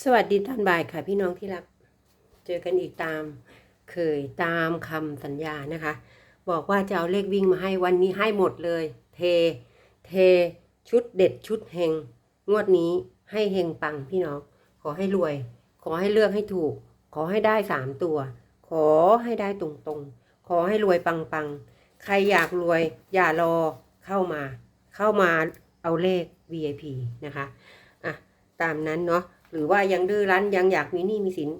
สวัสดีตอนบ่ายค่ะพี่น้องที่รัก เจอกันอีกตาม เคยตามคำสัญญานะคะ บอกว่าจะเอาเลขวิ่งมาให้วันนี้ให้หมดเลย เท เท ชุดเด็ดชุดเฮงงวดนี้ให้เฮงปังพี่น้อง ขอให้รวย ขอให้เลือกให้ถูก ขอให้ได้สามตัว ขอให้ได้ตรงๆ ขอให้รวยปังปังๆใครอยากรวยอย่ารอเข้ามา เข้ามาเอาเลข VIP นะคะอะตามนั้นเนาะ หรือว่ายังดื้อรั้นยังอยากมีหนี้มีสิน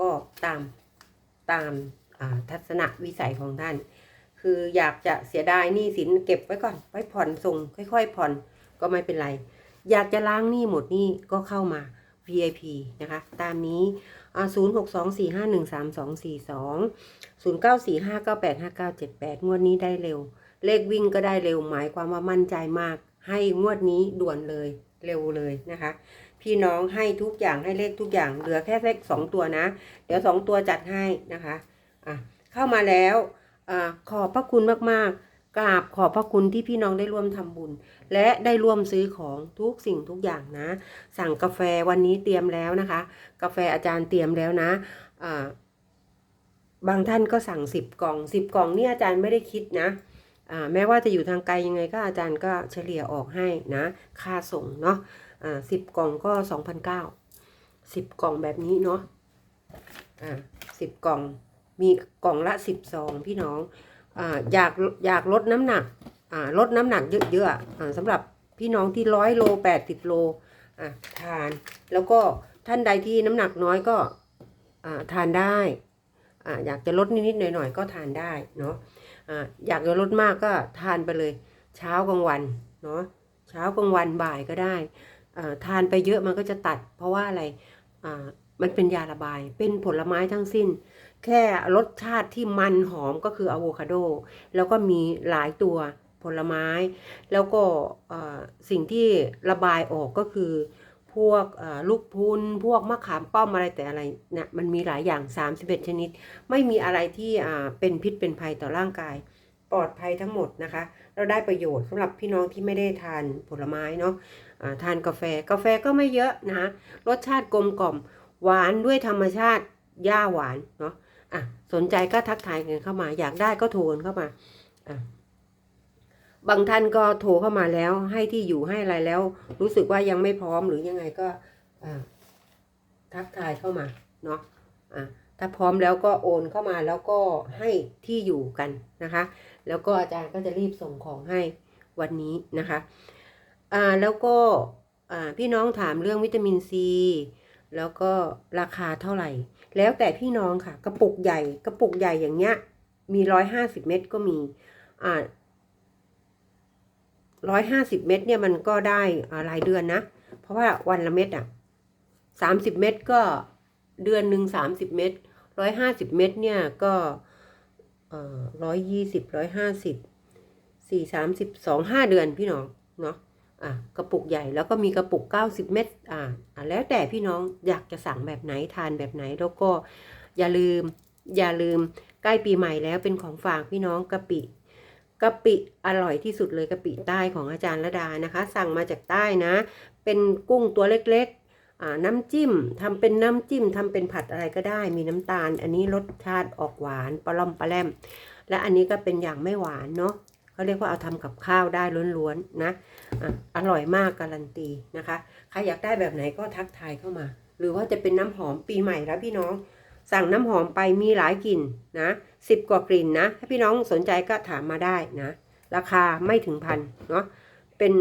ก็ตามตามาทัศนวิสัยของท่าน คืออยากจะเสียดายหนี้สินเก็บไว้ก่อน ไว้ผ่อนส่ง ค่อย ๆ ผ่อนก็ไม่เป็นไร อยากจะล้างหนี้หมดหนี้ก็เข้ามา VIP นะคะ ตามนี้ศูนย์หกสองสี่ห้าหนึ่งสามสองสี่สองศูนย์เก้าสี่ห้าเก้าแปดห้าเก้าเจ็ดแปดงวดนี้ได้เร็ว เลขวิ่งก็ได้เร็ว หมายความว่ามั่นใจมาก ให้งวดนี้ด่วนเลย เร็วเลยนะคะ พี่น้องให้ทุกอย่างให้เลขทุกอย่างเหลือแค่เลขสองตัวนะ เดี๋ยวสองตัวจัดให้นะคะอะเข้ามาแล้วอขอบพระคุณมากๆ กราบขอบพระคุณที่พี่น้องได้ร่วมทำบุญ และได้ร่วมซื้อของทุกสิ่งทุกอย่างนะ สั่งกาแฟวันนี้เตรียมแล้วนะคะ กาแฟอาจารย์เตรียมแล้วนะอ่าบางท่านก็สั่งสิบกล่องสิบกล่องนี่อาจารย์ไม่ได้คิดนะแม้ว่าจะอยู่ทางไกลยังไงก็อาจารย์ก็เฉลี่ยออกให้นะ ค่าส่งเนาะ อ่าสิบกล่องก็สองพันเก้าสิบกล่องแบบนี้เนาะอ่าสิบกล่องมีกล่องละสิบซองพี่น้องอ่าอยากอยากลดน้ำหนักอ่าลดน้ำหนักเยอะๆอ่าสำหรับพี่น้องที่ร้อยโลแปดสิบโลอ่าทาน แล้วก็ท่านใดที่น้ำหนักน้อยก็อ่าทานได้อ่าอยากจะลดนิดๆหน่อยๆก็ทานได้เนาะอ่าอยากจะลดมากก็ทานไปเลย เช้ากลางวันเนาะเช้ากลางวันบ่ายก็ได้ ทานไปเยอะมันก็จะตัด เพราะว่าอะไรมันเป็นยาระบาย เป็นผลไม้ทั้งสิ้น แค่รสชาติที่มันหอมก็คืออะโวคาโด แล้วก็มีหลายตัวผลไม้ แล้วก็สิ่งที่ระบายออกก็คือ พวกลูกพุนพวกมะขามป้อมอะไรแต่อะไรเนี่ยมันมีหลายอย่าง 31 ชนิด ไม่มีอะไรที่เป็นพิษเป็นภัยต่อร่างกาย ปลอดภัยทั้งหมดนะคะ เราได้ประโยชน์สำหรับพี่น้องที่ไม่ได้ทานผลไม้เนาะ ทานกาแฟกาแฟก็ไม่เยอะนะคะรสชาติกลมกล่อม หวานด้วยธรรมชาติหญ้าหวานเนาะอะสนใจก็ทักทายกันเข้ามา อยากได้ก็โทรกันเข้ามาอะบางท่านก็โทรเข้ามาแล้วให้ที่อยู่ให้อะไรแล้ว รู้สึกว่ายังไม่พร้อมหรือยังไงก็ทักทายเข้ามาเนาะะถ้าพร้อมแล้วก็โอนเข้ามาแล้วก็ให้ที่อยู่กันนะคะ แล้วก็อาจารย์ก็จะรีบส่งของให้วันนี้นะคะ อ่าแล้วก็อ่าพี่น้องถามเรื่องวิตามินซี แล้วก็ราคาเท่าไหร่ แล้วแต่พี่น้องค่ะ กระปุกใหญ่ กระปุกใหญ่อย่างเงี้ย มีร้อยห้าสิบเม็ดก็มีอ่าร้อยห้าสิบเม็ดเนี่ยมันก็ได้อ่ารายเดือนนะ เพราะว่าวันละเม็ดอะสามสิบเม็ดก็เดือนหนึ่งสามสิบเม็ดร้อยห้าสิบเม็ดเนี่ยก็เอ่อร้อยยี่สิบร้อยห้าสิบสี่สามสิบสองห้าเดือนพี่น้องเนาะ อะกระปุกใหญ่แล้วก็มีกระปุก 90 เม็ดอ่าอะแล้วแต่พี่น้องอยากจะสั่งแบบไหนทานแบบไหนแล้วก็อย่าลืมอย่าลืมใกล้ปีใหม่แล้วเป็นของฝากพี่น้องกะปิกะปิอร่อยที่สุดเลยกะปิใต้ของอาจารย์ระดานะคะ สั่งมาจากใต้นะ เป็นกุ้งตัวเล็กๆอ่าน้ำจิ้มทำเป็นน้ำจิ้มทำเป็นผัดอะไรก็ได้ มีน้ำตาล อันนี้รสชาติออกหวานปลาล่อมปลาแรมและอันนี้ก็เป็นอย่างไม่หวานเนาะ เขาเรียกว่าเอาทำกับข้าวได้ล้วนๆนะอะอร่อยมากการันตีนะคะใครอยากได้แบบไหนก็ทักทายเข้ามา หรือว่าจะเป็นน้ำหอมปีใหม่แล้วพี่น้อง สั่งน้ำหอมไปมีหลายกลิ่นนะสิบกว่ากลิ่นนะถ้าพี่น้องสนใจก็ถามมาได้นะ ราคาไม่ถึงพันเนาะ เป็น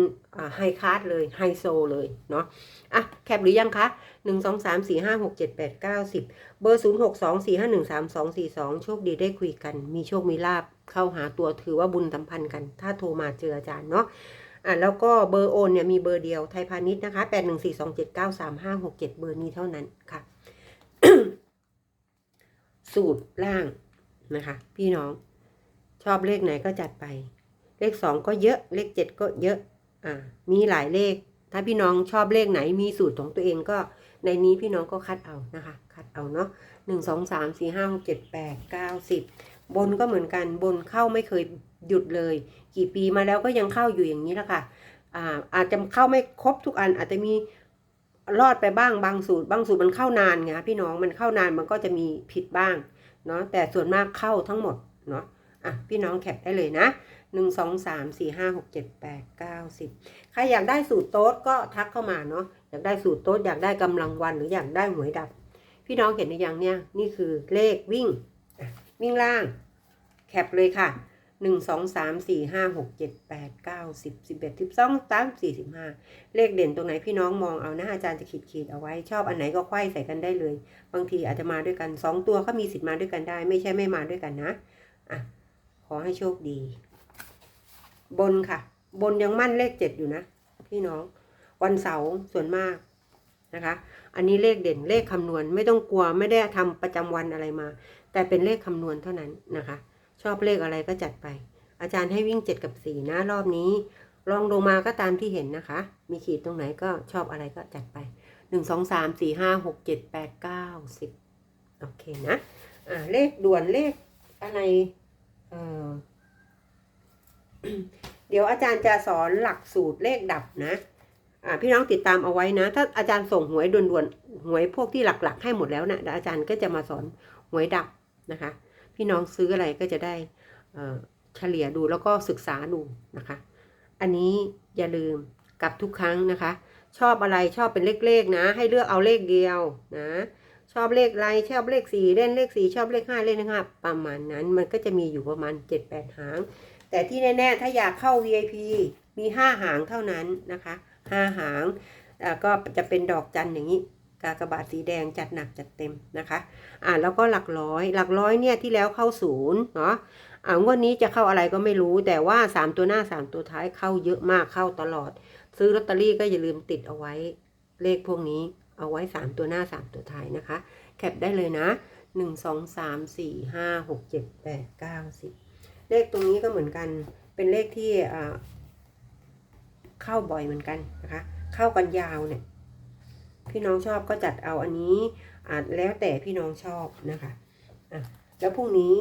ไฮคลาสเลยไฮโซเลยเนาะอะแคปหรือยังคะหนึ่งสองสามสี่ห้าหกเจ็ดแปดเก้าสิบเบอร์ศูนย์หกสองสี่ห้าหนึ่งสามสองสี่สองโชคดีได้คุยกัน มีโชคมีลาบเข้าหาตัวถือว่าบุญสัมพันธ์กัน ถ้าโทรมาเจออาจารย์เนาะอะแล้วก็เบอร์โอนเนี่ยมีเบอร์เดียวไทยพาณิชย์นะคะแปดหนึ่งสี่สองเจ็ดเก้าสามห้าหกเจ็ดเบอร์นี้เท่านั้นค่ะ สูตรล่างนะคะ พี่น้องชอบเลขไหนก็จัดไป เลขสองก็เยอะ เลขเจ็ดก็เยอะ อ่า มีหลายเลข ถ้าพี่น้องชอบเลขไหน มีสูตรของตัวเองก็ ในนี้พี่น้องก็คัดเอานะคะ คัดเอาเนาะหนึ่งสองสามสี่ห้าหกเจ็ดแปดเก้าสิบบนก็เหมือนกัน บนเข้าไม่เคยหยุดเลย กี่ปีมาแล้วก็ยังเข้าอยู่อย่างนี้แหละค่ะ อ่า อาจจะเข้าไม่ครบทุกอัน อาจจะมีรอดไปบ้างบางสูตร บางสูตรมันเข้านานไงพี่น้อง มันเข้านานมันก็จะมีผิดบ้าง เนาะ แต่ส่วนมากเข้าทั้งหมด เนาะ อะ พี่น้องแคปได้เลยนะ หนึ่งสองสามสี่ห้าหกเจ็ดแปดเก้าสิบใครอยากได้สูตรโต๊ดก็ทักเข้ามาเนาะอยากได้สูตรโต๊ดอยากได้กำลังวันหรืออยากได้หวยดับ พี่น้องเห็นในยังเนี่ยนี่คือเลขวิ่งวิ่งล่างแคปเลยค่ะหนึ่งสองสามสี่ห้าหกเจ็ดแปดเก้าสิบสิบเอ็ดสิบสองสามสี่สิบห้าเลขเด่นตรงไหนพี่น้องมองเอานะอาจารย์จะขีดขีดเอาไว้ชอบอันไหนก็ไขว้ใส่กันได้เลย บางทีอาจจะมาด้วยกันสองตัวก็มีสิทธิ์มาด้วยกันได้ ไม่ใช่ไม่มาด้วยกันนะอะขอให้โชคดี บนค่ะ บนยังมั่นเลขเจ็ดอยู่นะ พี่น้อง วันเสาร์ส่วนมากนะคะ อันนี้เลขเด่นเลขคำนวณไม่ต้องกลัวไม่ได้ทำประจำวันอะไรมา แต่เป็นเลขคำนวณเท่านั้นนะคะ ชอบเลขอะไรก็จัดไป อาจารย์ให้วิ่งเจ็ดกับสี่นะรอบนี้ลองลงมาก็ตามที่เห็นนะคะ มีขีดตรงไหนก็ชอบอะไรก็จัดไปหนึ่งสองสามสี่ห้าหกเจ็ดแปดเก้าสิบโอเคนะ อ่า เลขด่วนเลขอะไร เอ่อ เดี๋ยวอาจารย์จะสอนหลักสูตรเลขดับนะอ่าพี่น้องติดตามเอาไว้นะ ถ้าอาจารย์ส่งหวยด่วนๆหวยพวกที่หลักๆ ให้หมดแล้วนะเดี๋ยวอาจารย์ก็จะมาสอนหวยดับนะคะ พี่น้องซื้ออะไรก็จะได้เฉลี่ยดูแล้วก็ศึกษาดูนะคะ อันนี้อย่าลืมกับทุกครั้งนะคะ ชอบอะไรชอบเป็นเลขๆนะ ให้เลือกเอาเลขเดียวนะ ชอบเลขอะไรชอบเลขสี่เล่นเลขสี่ชอบเลขห้าเล่นเลขห้าประมาณนั้น มันก็จะมีอยู่ประมาณเจ็ดแปดหาง แต่ที่แน่ๆถ้าอยากเข้า VIP มีห้าหางเท่านั้นนะคะห้าหางก็จะเป็นดอกจันอย่างนี้กากบาทสีแดงจัดหนักจัดเต็มนะคะ อ่าแล้วก็หลักร้อย หลักร้อยเนี่ยที่แล้วเข้าศูนย์เนาะอ่างวดนี้จะเข้าอะไรก็ไม่รู้ แต่ว่าสามตัวหน้าสามตัวท้ายเข้าเยอะมากเข้าตลอด ซื้อลอตเตอรี่ก็อย่าลืมติดเอาไว้เลขพวกนี้ เอาไว้สามตัวหน้าสามตัวท้ายนะคะ แคปได้เลยนะหนึ่งสองสามสี่ห้าหกเจ็ดแปดเก้าสิบเลขตรงนี้ก็เหมือนกัน เป็นเลขที่เข้าบ่อยเหมือนกันนะคะ เข้ากันยาวเนี่ย พี่น้องชอบก็จัดเอาอันนี้อ่าแล้วแต่พี่น้องชอบนะคะอะแล้วพรุ่งนี้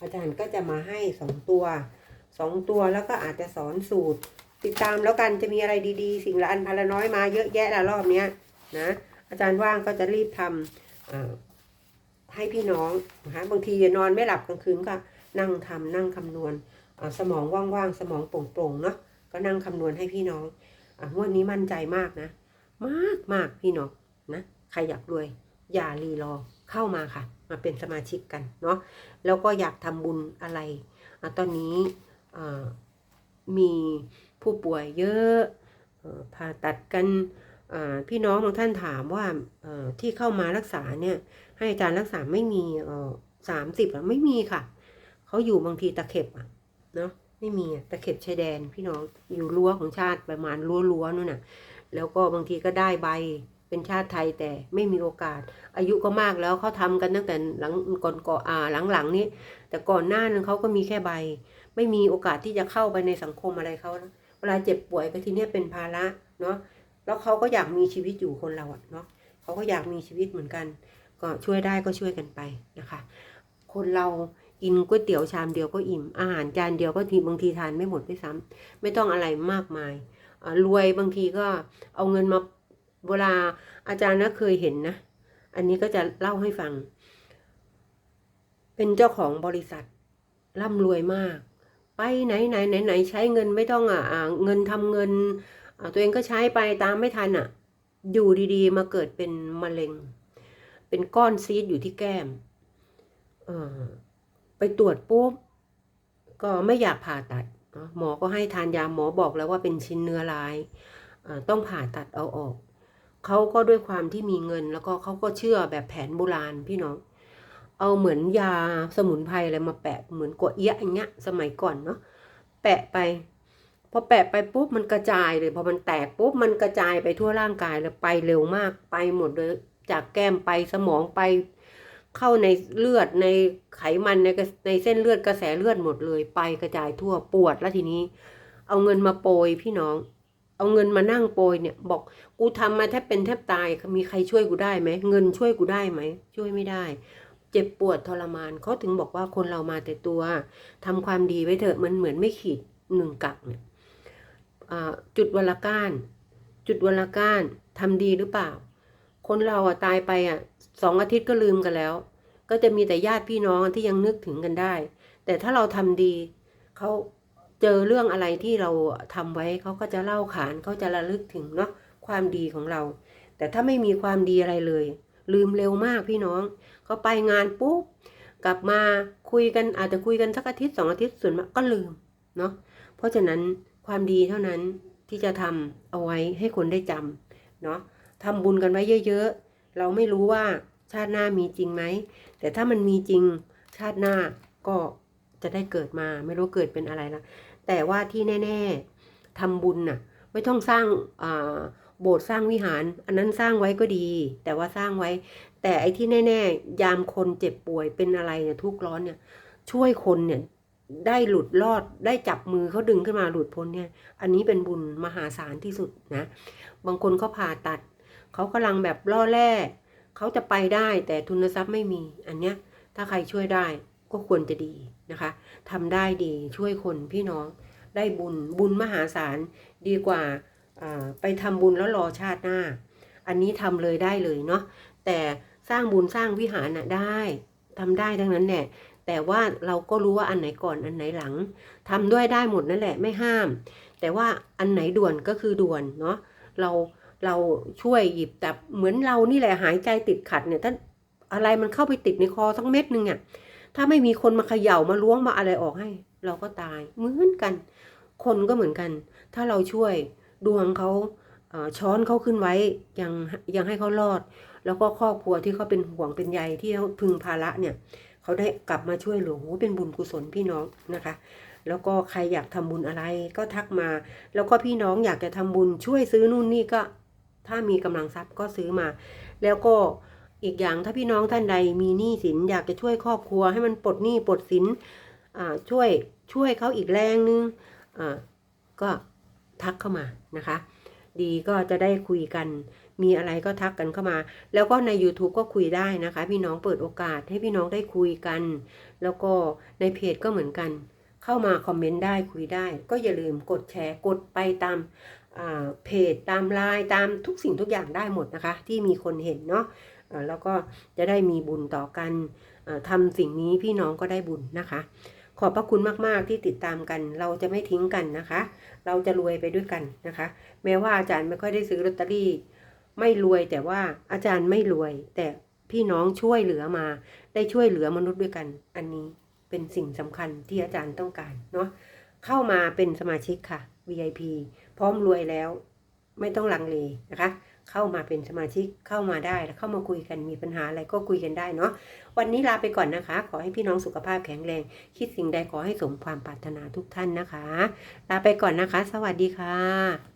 อาจารย์ก็จะมาให้สองตัวสองตัวแล้วก็อาจจะสอนสูตรติดตามแล้วกันจะมีอะไรดีๆ สิ่งละอันพันละน้อยมาเยอะแยะละรอบเนี้ย นะอาจารย์ว่างก็จะรีบทำให้พี่น้องนะคะบางทีนอนไม่หลับกลางคืนก็นั่งทำนั่งคำนวณสมองว่างๆสมองโปร่งๆเนาะก็นั่งคำนวณให้พี่น้องอ่างวดนี้มั่นใจมากนะ มากมากพี่น้องนะใครอยากรวย อย่ารีรอเข้ามาค่ะ มาเป็นสมาชิกกันเนาะแล้วก็อยากทำบุญอะไรอตอนนี้มีผู้ป่วยเยอะผ่าตัดกัน พี่น้องบางท่านถามว่าที่เข้ามารักษาเนี่ย ให้อาจารย์รักษาไม่มีสามสิบไม่มีค่ะ เขาอยู่บางทีตะเข็บอะเนาะไม่มีตะเข็บชายแดนพี่น้องอยู่รั้วของชาติประมาณรั้วรั้วๆนู่นน่ะ แล้วก็บางทีก็ได้ใบเป็นชาติไทยแต่ไม่มีโอกาส อายุก็มากแล้วเขาทำกันตั้งแต่หลังก่อนก่ออ่าหลังๆนี้ แต่ก่อนหน้านั้นเขาก็มีแค่ใบ ไม่มีโอกาสที่จะเข้าไปในสังคมอะไรเขานะเวลาเจ็บป่วยก็ทีเนี้ยเป็นภาระเนาะ แล้วเขาก็อยากมีชีวิตอยู่คนเราอะเนาะเขาก็อยากมีชีวิตเหมือนกัน ก็ช่วยได้ก็ช่วยกันไปนะคะ คนเรากินก๋วยเตี๋ยวชามเดียวก็อิ่ม อาหารจานเดียวก็ทีบางทีทานไม่หมดไม่ซ้ำไม่ต้องอะไรมากมายรวยบางทีก็เอาเงินมาเวลาอาจารย์นะเคยเห็นนะ อันนี้ก็จะเล่าให้ฟัง เป็นเจ้าของบริษัทร่ำรวยมาก ไปไหนไหนไหนไหนใช้เงินไม่ต้องอะอ่าเงินทำเงิน ตัวเองก็ใช้ไปตามไม่ทันอะ อยู่ดีๆ มาเกิดเป็นมะเร็ง เป็นก้อนซีดอยู่ที่แก้มเออไปตรวจปุ๊บก็ไม่อยากผ่าตัดเหมอก็ให้ทานยาหมอบอกแล้วว่าเป็นชิ้นเนื้อร้ายอ่าต้องผ่าตัดเอาออกเขาก็ด้วยความที่มีเงิน แล้วก็เขาก็เชื่อแบบแผนโบราณพี่น้อง เอาเหมือนยาสมุนไพรอะไรมาแปะเหมือนกัวเอี้ยอย่างเงี้ย สมัยก่อนเนาะแปะไป พอแปะไปปุ๊บมันกระจายเลยพอมันแตกปุ๊บมันกระจายไปทั่วร่างกายเลยไปเร็วมากไปหมดเลยจากแก้มไปสมองไปเข้าในเลือดในไขมันในในเส้นเลือดกระแสเลือดหมดเลย ไปกระจายทั่วปวดแล้วทีนี้ เอาเงินมาโปรยพี่น้อง เอาเงินมานั่งโปรยเนี่ย บอกกูทำมาแทบเป็นแทบตายมีใครช่วยกูได้ไหมเงินช่วยกูได้ไหมช่วยไม่ได้ เจ็บปวดทรมานเขาถึงบอกว่าคนเรามาแต่ตัวทำความดีไว้เถอะมันเหมือนไม่ขีดหนึ่งกักเนี่ย จุดวันละก้าน จุดวันละก้านทำดีหรือเปล่า คนเราอะตายไปอะสองอาทิตย์ก็ลืมกันแล้ว ก็จะมีแต่ญาติพี่น้องที่ยังนึกถึงกันได้ แต่ถ้าเราทำดีเขาเจอเรื่องอะไรที่เราทำไว้เขาก็จะเล่าขานเขาจะระลึกถึงเนาะความดีของเรา แต่ถ้าไม่มีความดีอะไรเลย ลืมเร็วมากพี่น้องเขาไปงานปุ๊บกลับมาคุยกันอาจจะคุยกันสักอาทิตย์สองอาทิตย์ส่วนมากก็ลืมเนาะเพราะฉะนั้น ความดีเท่านั้นที่จะทำเอาไว้ให้คนได้จำเนาะทำบุญกันไว้เยอะๆ เราไม่รู้ว่าชาติหน้ามีจริงไหม แต่ถ้ามันมีจริงชาติหน้าก็จะได้เกิดมาไม่รู้เกิดเป็นอะไรละแต่ว่าที่แน่ๆทำบุญน่ะไม่ต้องสร้างโบสถ์สร้างวิหาร อันนั้นสร้างไว้ก็ดี แต่ว่าสร้างไว้ แต่ไอ้ที่แน่ ๆ ยามคนเจ็บป่วยเป็นอะไรเนี่ยทุกข์ร้อนเนี่ยช่วยคนเนี่ย ได้หลุดรอดได้จับมือเขาดึงขึ้นมาหลุดพ้นเนี่ย อันนี้เป็นบุญมหาศาลที่สุดนะ บางคนเขาผ่าตัด เขากำลังแบบล่อแร่เขาจะไปได้แต่ทุนทรัพย์ไม่มี อันเนี้ยถ้าใครช่วยได้ก็ควรจะดีนะคะทำได้ดีช่วยคนพี่น้องได้บุญบุญมหาศาลดีกว่าไปทำบุญแล้วรอชาติหน้า อันนี้ทำเลยได้เลยเนาะแต่สร้างบุญสร้างวิหารน่ะได้ทำได้ทั้งนั้นแหละ แต่ว่าเราก็รู้ว่าอันไหนก่อนอันไหนหลังทำด้วยได้หมดนั่นแหละไม่ห้าม แต่ว่าอันไหนด่วนก็คือด่วนเนาะเราเราช่วยหยิบแต่เหมือนเรานี่แหละหายใจติดขัดเนี่ยถ้าอะไรมันเข้าไปติดในคอสักเม็ดหนึ่งอะถ้าไม่มีคนมาเขย่ามาล้วงมาอะไรออกให้ เราก็ตายเหมือนกัน คนก็เหมือนกัน ถ้าเราช่วยดวงเขาช้อนเขาขึ้นไว้ยังยังให้เขารอด แล้วก็ครอบครัวที่เขาเป็นห่วงเป็นใยที่เขาพึงภาระเนี่ย เขาได้กลับมาช่วยหลือโอ้โหเป็นบุญกุศลพี่น้องนะคะ แล้วก็ใครอยากทำบุญอะไรก็ทักมา แล้วก็พี่น้องอยากจะทำบุญช่วยซื้อนู่นนี่ก็ถ้ามีกำลังทรัพย์ก็ซื้อมา แล้วก็อีกอย่างถ้าพี่น้องท่านใดมีหนี้สินอยากจะช่วยครอบครัว ให้มันปลดหนี้ปลดสินช่วยช่วยเขาอีกแรงนึงอ่าก็ทักเข้ามานะคะ ดีก็จะได้คุยกัน มีอะไรก็ทักกันเข้ามา แล้วก็ใน YouTube ก็คุยได้นะคะ พี่น้องเปิดโอกาสให้พี่น้องได้คุยกัน แล้วก็ในเพจก็เหมือนกัน เข้ามาคอมเมนต์ได้คุยได้ ก็อย่าลืมกดแชร์กดไปตามเพจตามไลน์ตามทุกสิ่งทุกอย่างได้หมดนะคะ ที่มีคนเห็นเนาะแล้วก็จะได้มีบุญต่อกันทำสิ่งนี้พี่น้องก็ได้บุญนะคะ ขอบพระคุณมากๆที่ติดตามกัน เราจะไม่ทิ้งกันนะคะ เราจะรวยไปด้วยกันนะคะ แม้ว่าอาจารย์ไม่ค่อยได้ซื้อลอตเตอรี่ ไม่รวยแต่ว่าอาจารย์ไม่รวย แต่พี่น้องช่วยเหลือมา ได้ช่วยเหลือมนุษย์ด้วยกัน อันนี้เป็นสิ่งสำคัญที่อาจารย์ต้องการเนาะเข้ามาเป็นสมาชิกค่ะ VIP พร้อมรวยแล้ว ไม่ต้องลังเลนะคะ เข้ามาเป็นสมาชิกเข้ามาได้แล้วเข้ามาคุยกันมีปัญหาอะไรก็คุยกันได้เนาะวันนี้ลาไปก่อนนะคะ ขอให้พี่น้องสุขภาพแข็งแรง คิดสิ่งใดขอให้สมความปรารถนาทุกท่านนะคะ ลาไปก่อนนะคะ สวัสดีค่ะ